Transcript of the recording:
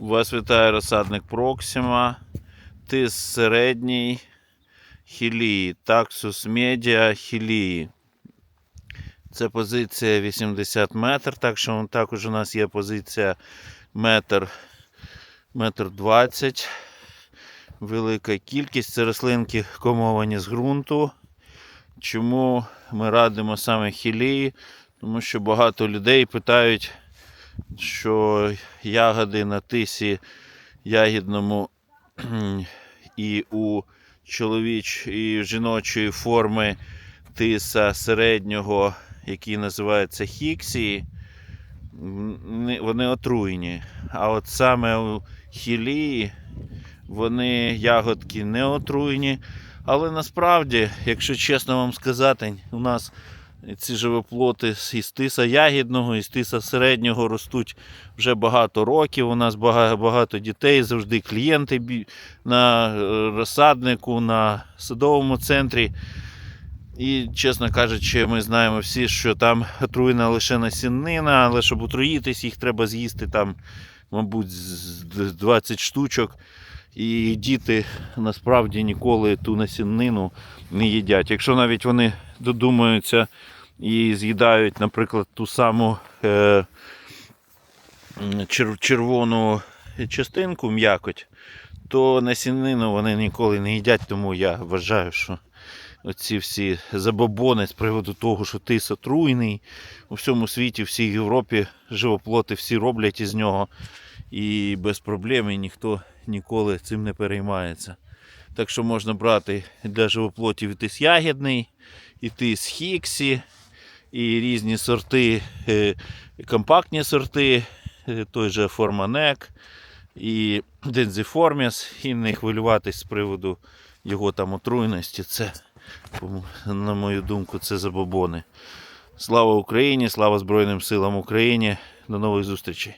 Вас вітає розсадник Проксима, тис середній хілії, таксус медіа хілії. Це позиція 80 метр, так що також у нас є позиція метр, метр 20. Велика кількість. Це рослинки комовані з ґрунту. Чому ми радимо саме хілії? Тому що багато людей питають, що ягоди на тисі ягідному і у чоловіч і жіночої форми тиса середнього, який називається хіксії, вони отруйні. А от саме у хілії вони ягодки не отруйні. Але насправді, якщо чесно вам сказати, у нас ці живоплоти із тиса ягідного, із тиса середнього ростуть вже багато років. У нас багато дітей, завжди клієнти на е, розсаднику, на садовому центрі. І, чесно кажучи, ми знаємо всі, що там отруєна лише насіннина, але щоб отруїтись, їх треба з'їсти там, мабуть, з з 20 штучок. І діти насправді ніколи ту насіннину не їдять. Якщо навіть вони додумаються і з'їдають, наприклад, ту саму е, червону частинку м'якоть, то насінину вони ніколи не їдять, тому я вважаю, що оці всі забобони з приводу того, що тис отруйний, у всьому світі, всій Європі живоплоти всі роблять із нього. І без проблем і ніхто ніколи цим не переймається. Так що можна брати для живоплотів і тис ягідний, і тис хіксі, і різні сорти, е, компактні сорти, е, той же Форманек і Дензіформіс, і не хвилюватись з приводу його там отруйності. Це, на мою думку, це забобони. Слава Україні, слава Збройним силам України. До нових зустрічей.